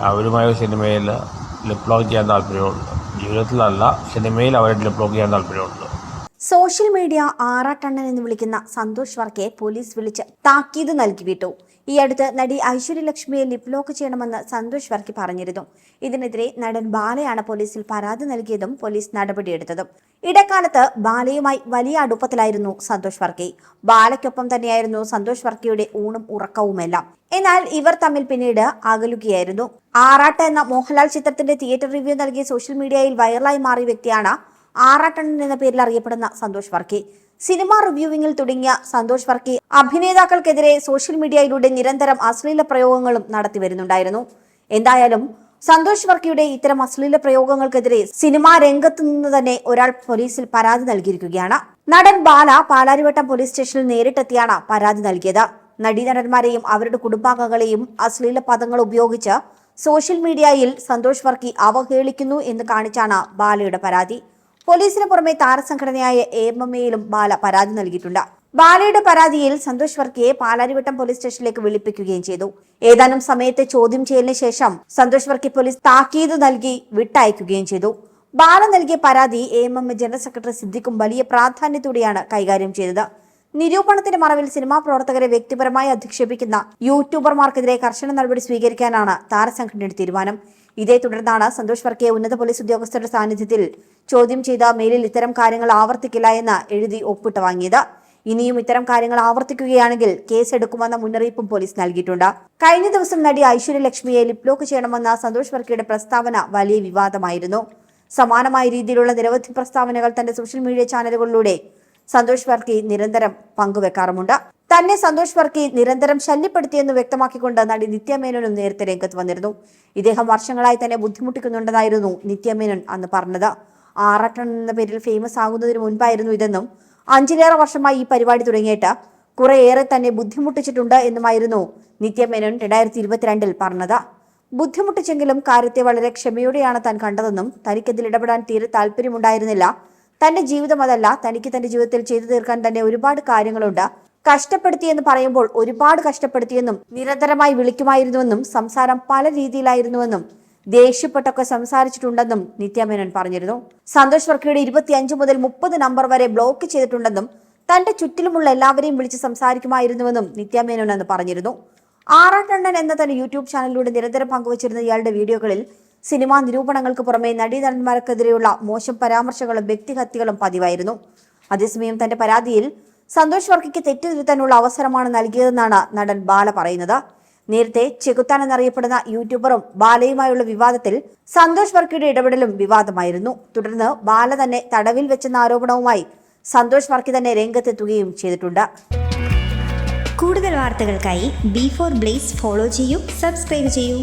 അവരുമായി സിനിമയിൽ lip lock ചെയ്യാൻ താല്പര്യമുണ്ട്. ജീവിതത്തിലല്ല സിനിമയിൽ അവരെ ലിപ് ലോക്ക് ചെയ്യാൻ താല്പര്യമുണ്ട്. സോഷ്യൽ മീഡിയ ആറാട്ടണ്ണൻ എന്ന് വിളിക്കുന്ന സന്തോഷ് വർക്കെ പോലീസ് വിളിച്ച് താക്കീത് നൽകി വിട്ടു. ഈ അടുത്ത് നടി ഐശ്വര്യലക്ഷ്മിയെ ലിപ് ലോക്ക് ചെയ്യണമെന്ന് സന്തോഷ് വർക്കി പറഞ്ഞിരുന്നു. ഇതിനെതിരെ നടൻ ബാലയാണ് പോലീസിൽ പരാതി നൽകിയതും പോലീസ് നടപടിയെടുത്തതും. ഇടക്കാലത്ത് ബാലയുമായി വലിയ അടുപ്പത്തിലായിരുന്നു സന്തോഷ് വർക്കി. ബാലയ്ക്കൊപ്പം തന്നെയായിരുന്നു സന്തോഷ് വർക്കിയുടെ ഊണും ഉറക്കവുമെല്ലാം. എന്നാൽ ഇവർ തമ്മിൽ പിന്നീട് അകലുകയായിരുന്നു. ആറാട്ട എന്ന മോഹൻലാൽ ചിത്രത്തിന്റെ തിയേറ്റർ റിവ്യൂ നൽകിയ സോഷ്യൽ മീഡിയയിൽ വൈറലായി മാറിയ വ്യക്തിയാണ് ആറാട്ടണ്ണൻ എന്ന പേരിൽ അറിയപ്പെടുന്ന സന്തോഷ് വർക്കി. സിനിമ റിവ്യൂവിംഗിൽ തുടങ്ങിയ സന്തോഷ് വർക്കി അഭിനേതാക്കൾക്കെതിരെ സോഷ്യൽ മീഡിയയിലൂടെ നിരന്തരം അശ്ലീല പ്രയോഗങ്ങളും നടത്തി വരുന്നുണ്ടായിരുന്നു. എന്തായാലും സന്തോഷ് വർക്കിയുടെ ഇത്തരം അശ്ലീല പ്രയോഗങ്ങൾക്കെതിരെ സിനിമാ രംഗത്തു നിന്ന് തന്നെ ഒരാൾ പോലീസിൽ പരാതി നൽകിയിരിക്കുകയാണ്. നടൻ ബാല പാലാരിവട്ടം പോലീസ് സ്റ്റേഷനിൽ നേരിട്ടെത്തിയാണ് പരാതി നൽകിയത്. നടീനടന്മാരെയും അവരുടെ കുടുംബാംഗങ്ങളെയും അശ്ലീല പദങ്ങൾ ഉപയോഗിച്ച് സോഷ്യൽ മീഡിയയിൽ സന്തോഷ് വർക്കി അവഹേളിക്കുന്നു എന്ന് കാണിച്ചാണ് ബാലയുടെ പരാതി. പോലീസിന് പുറമെ താരസംഘടനയായ എയിലും ബാല പരാതി നൽകിയിട്ടുണ്ട്. ബാലയുടെ പരാതിയിൽ സന്തോഷ് വർക്കിയെ പാലാരിവട്ടം പോലീസ് സ്റ്റേഷനിലേക്ക് വിളിപ്പിക്കുകയും ചെയ്തു. ഏതാനും സമയത്തെ ചോദ്യം ചെയ്യലിന് ശേഷം സന്തോഷ് വർക്കി പോലീസ് താക്കീത് നൽകി വിട്ടയക്കുകയും ചെയ്തു. ബാല നൽകിയ പരാതി A M M general secretary സിദ്ദിഖും വലിയ പ്രാധാന്യത്തോടെയാണ് കൈകാര്യം ചെയ്തത്. നിരൂപണത്തിന്റെ മറവിൽ സിനിമാ പ്രവർത്തകരെ വ്യക്തിപരമായി അധിക്ഷേപിക്കുന്ന യൂട്യൂബർമാർക്കെതിരെ കർശന നടപടി സ്വീകരിക്കാനാണ് താരസംഘടനയുടെ തീരുമാനം. ഇതേ തുടർന്നാണ് സന്തോഷ് വർക്കിയെ ഉന്നത പോലീസ് ഉദ്യോഗസ്ഥരുടെ സാന്നിധ്യത്തിൽ ചോദ്യം ചെയ്ത മെയിലിൽ ഇത്തരം കാര്യങ്ങൾ ആവർത്തിക്കില്ല എന്ന് എഴുതി ഒപ്പിട്ട് വാങ്ങിയത്. ഇനിയും ഇത്തരം കാര്യങ്ങൾ ആവർത്തിക്കുകയാണെങ്കിൽ കേസെടുക്കുമെന്ന മുന്നറിയിപ്പും പോലീസ് നൽകിയിട്ടുണ്ട്. കഴിഞ്ഞ ദിവസം നടി ഐശ്വര്യ ലക്ഷ്മിയെ ലിപ്ലോക്ക് ചെയ്യണമെന്ന സന്തോഷ് വർക്കിയുടെ പ്രസ്താവന വലിയ വിവാദമായിരുന്നു. സമാനമായ രീതിയിലുള്ള നിരവധി പ്രസ്താവനകൾ തന്റെ സോഷ്യൽ മീഡിയ ചാനലുകളിലൂടെ സന്തോഷ് വർക്കി നിരന്തരം പങ്കുവെക്കാറുമുണ്ട്. തന്നെ സന്തോഷ് വർക്കി നിരന്തരം ശല്യപ്പെടുത്തിയെന്ന് വ്യക്തമാക്കിക്കൊണ്ട് നടി നിത്യമേനോനും നേരത്തെ രംഗത്ത് വന്നിരുന്നു. ഇദ്ദേഹം വർഷങ്ങളായി തന്നെ ബുദ്ധിമുട്ടിക്കുന്നുണ്ടെന്നായിരുന്നു നിത്യമേനോൻ അന്ന് പറഞ്ഞത്. ആറട്ടൺ എന്ന പേരിൽ ഫേമസ് ആകുന്നതിന് മുൻപായിരുന്നു ഇതെന്നും അഞ്ചിലേറെ വർഷമായി ഈ പരിപാടി തുടങ്ങിയിട്ട് കുറേയേറെ തന്നെ ബുദ്ധിമുട്ടിച്ചിട്ടുണ്ട് എന്നുമായിരുന്നു നിത്യമേനോൻ രണ്ടായിരത്തി ഇരുപത്തിരണ്ടിൽ പറഞ്ഞത്. ബുദ്ധിമുട്ടിച്ചെങ്കിലും കാര്യത്തെ വളരെ ക്ഷമയോടെയാണ് താൻ കണ്ടതെന്നും തനിക്കതിൽ ഇടപെടാൻ തീരെ താല്പര്യമുണ്ടായിരുന്നില്ല. തന്റെ ജീവിതം അതല്ല തനിക്ക് തന്റെ ജീവിതത്തിൽ ചെയ്തു തീർക്കാൻ തന്നെ ഒരുപാട് കാര്യങ്ങളുണ്ട്. കഷ്ടപ്പെടുത്തിയെന്ന് പറയുമ്പോൾ ഒരുപാട് കഷ്ടപ്പെടുത്തിയെന്നും നിരന്തരമായി വിളിക്കുമായിരുന്നുവെന്നും സംസാരം പല രീതിയിലായിരുന്നുവെന്നും ദേഷ്യപ്പെട്ടൊക്കെ സംസാരിച്ചിട്ടുണ്ടെന്നും നിത്യാമേനോൻ പറഞ്ഞിരുന്നു. സന്തോഷ് വർക്കിയുടെ ഇരുപത്തിയഞ്ച് മുതൽ മുപ്പത് നമ്പർ വരെ ബ്ലോക്ക് ചെയ്തിട്ടുണ്ടെന്നും തന്റെ ചുറ്റിലുമുള്ള എല്ലാവരെയും വിളിച്ച് സംസാരിക്കുമായിരുന്നുവെന്നും നിത്യാമേനോൻ അന്ന് പറഞ്ഞിരുന്നു. ആറാട്ടണ്ണൻ എന്ന തന്റെ യൂട്യൂബ് ചാനലിലൂടെ നിരന്തരം പങ്കുവച്ചിരുന്ന ഇയാളുടെ വീഡിയോകളിൽ സിനിമാ നിരൂപണങ്ങൾക്ക് പുറമെ നടീനടന്മാർക്കെതിരെയുള്ള മോശം പരാമർശങ്ങളും വ്യക്തിഹത്യകളും പതിവായിരുന്നു. അതേസമയം തന്റെ പരാതിയിൽ സന്തോഷ് വർക്കിക്ക് തെറ്റുതിരുത്താനുള്ള അവസരമാണ് നൽകിയതെന്നാണ് നടൻ ബാല പറയുന്നത്. നേരത്തെ ചെകുത്താൻ എന്നറിയപ്പെടുന്ന യൂട്യൂബറും ബാലയുമായുള്ള വിവാദത്തിൽ സന്തോഷ് വർക്കിയുടെ ഇടപെടലും വിവാദമായിരുന്നു. തുടർന്ന് ബാല തന്നെ തടവിൽ വെച്ചെന്ന ആരോപണവുമായി സന്തോഷ് വർക്കി തന്നെ രംഗത്തെത്തുകയും ചെയ്തിട്ടുണ്ട്. കൂടുതൽ വാർത്തകൾക്കായി ബി ഫോർ ബ്ലേസ് ഫോളോ ചെയ്യൂ സബ്സ്ക്രൈബ് ചെയ്യൂ.